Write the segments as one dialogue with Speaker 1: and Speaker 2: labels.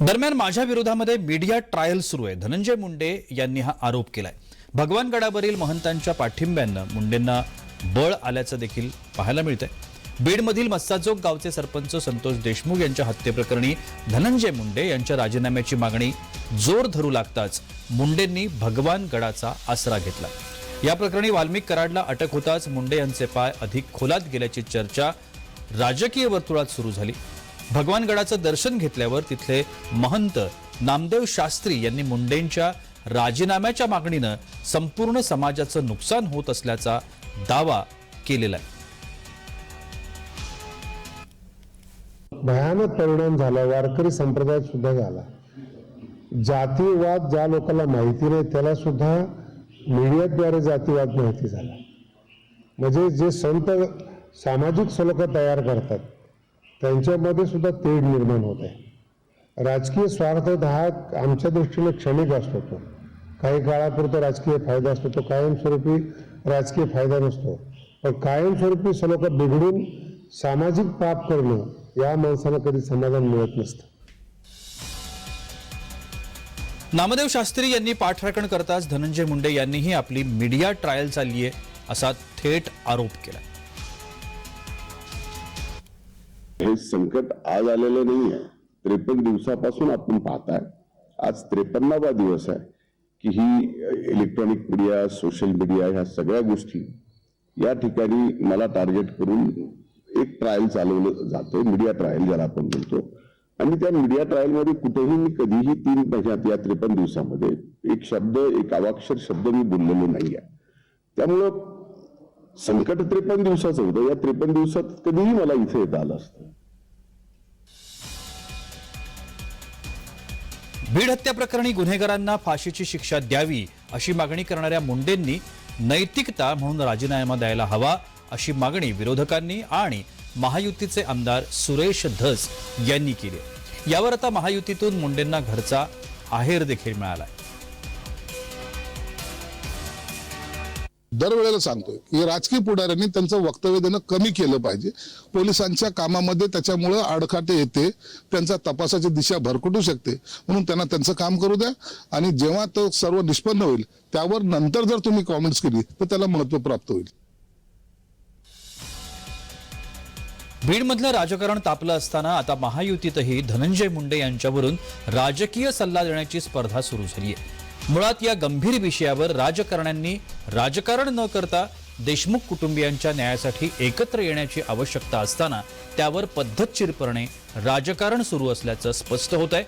Speaker 1: दरम्यान माझ्या विरोधामध्ये मीडिया ट्रायल सुरू आहे. धनंजय मुंडे यांनी हा आरोप केलाय. भगवानगडावरील महंतांच्या पाठिंब्यानं मुंडेंना बळ आल्याचं देखील पाहायला मिळतंय. बीडमधील मस्साजोग गावचे सरपंच संतोष देशमुख यांच्या हत्येप्रकरणी धनंजय मुंडे यांच्या राजीनाम्याची मागणी जोर धरू लागताच मुंडेंनी भगवानगडाचा आसरा घेतला. या प्रकरणी वाल्मिक कराडला अटक होताच मुंडे यांचे पाय अधिक खोलात गेल्याची चर्चा राजकीय वर्तुळात सुरू झाली. भगवानगडाचं दर्शन घेतल्यावर तिथले महंत नामदेव शास्त्री यांनी मुंडेंच्या राजीनाम्याच्या मागणीनं संपूर्ण समाजाचं नुकसान होत असल्याचा दावा केलेला आहे.
Speaker 2: भयानक परिणाम झाला. वारकरी संप्रदायात सुद्धा झाला. जातीवाद ज्या लोकांना माहिती नाही त्याला सुद्धा मीडियाद्वारे जातीवाद माहिती झाला. म्हणजे जे संत सामाजिक सलोखा तयार करतात त्यांच्यामध्ये सुद्धा तेढ निर्माण होत. आहे राजकीय स्वार्थ हा आमच्या दृष्टीने क्षणिक असतो तो. काही काळापुरता राजकीय फायदा असतो तो कायमस्वरूपी राजकीय फायदा नसतो. पण कायमस्वरूपी सलोक बिघडून सामाजिक पाप करणं या माणसाला कधी समाधान मिळत नसतं.
Speaker 1: नामदेव शास्त्री यांनी पाठराखण करताच धनंजय मुंडे यांनीही आपली मीडिया ट्रायल चालली आहे असा थेट आरोप केला
Speaker 3: हे संकट आज आलेलं नाही आहे त्रेपन्न दिवसापासून आपण पाहताय. आज त्रेपन्नावा दिवस आहे की ही इलेक्ट्रॉनिक मीडिया सोशल मीडिया ह्या सगळ्या गोष्टी या ठिकाणी मला टार्गेट करून एक ट्रायल चालवलं जातं मीडिया ट्रायल ज्याला आपण म्हणतो. आणि त्या मीडिया ट्रायलमध्ये कुठेही मी कधीही तीन महिन्यात या त्रेपन्न दिवसामध्ये एक शब्द एक अवाक्षर शब्द मी बोललेलो नाहीये. त्यामुळं संकट त्रेपन्न दिवसाचं होतं. या त्रेपन्न दिवसात कधीही मला इथे येता आलं असतं.
Speaker 1: भीड हत्या प्रकरणी गुन्हेगारांना फाशीची शिक्षा द्यावी अशी मागणी करणाऱ्या मुंडेंनी नैतिकता म्हणून राजीनामा द्यायला हवा अशी मागणी विरोधकांनी आणि महायुतीचे आमदार सुरेश धस यांनी केली. यावर आता महायुतीतून मुंडेंना घरचा आहेर देखील मिळाला आहे
Speaker 4: दरवेळेला सांगतोय. की राजकीय पुढाऱ्यांनी त्यांचं वक्तव्य देणं कमी केलं पाहिजे. पोलिसांच्या कामामध्ये त्याच्यामुळं आडखाटे येते. त्यांचा तपासाची दिशा भरकटू शकते. म्हणून त्यांना त्यांचं काम करू द्या. आणि जेव्हा तो सर्व निष्पन्न होईल त्यावर नंतर जर तुम्ही कॉमेंट्स केली तर त्याला महत्त्व प्राप्त होईल.
Speaker 1: बीडमधलं राजकारण तापलं असताना आता महायुतीतही धनंजय मुंडे यांच्यावरून राजकीय सल्ला देण्याची स्पर्धा सुरू झाली आहे मुळात या गंभीर विषयावर राजकारण्यांनी राजकारण न करता देशमुख कुटुंबियांच्या न्यायासाठी एकत्र येण्याची आवश्यकता असताना त्यावर पद्धतशीरपणे राजकारण सुरू असल्याचं स्पष्ट होत आहे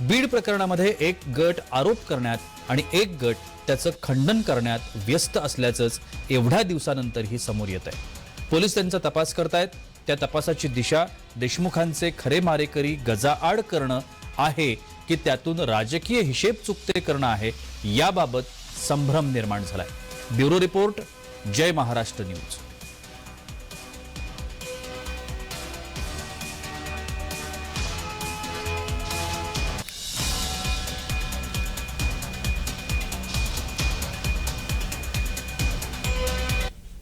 Speaker 1: बीड प्रकरणामध्ये एक गट आरोप करण्यात आणि एक गट त्याचं खंडन करण्यात व्यस्त असल्याचंच एवढ्या दिवसानंतरही समोर येत आहे पोलीस त्यांचा तपास करतायत. त्या तपासाची दिशा देशमुखांचे खरे मारेकरी गजाआड करणं आहे की त्यातून राजकीय हिशेब चुकते करणं आहे याबाबत संभ्रम निर्माण झालाय. Bureau report Jai Maharashtra news.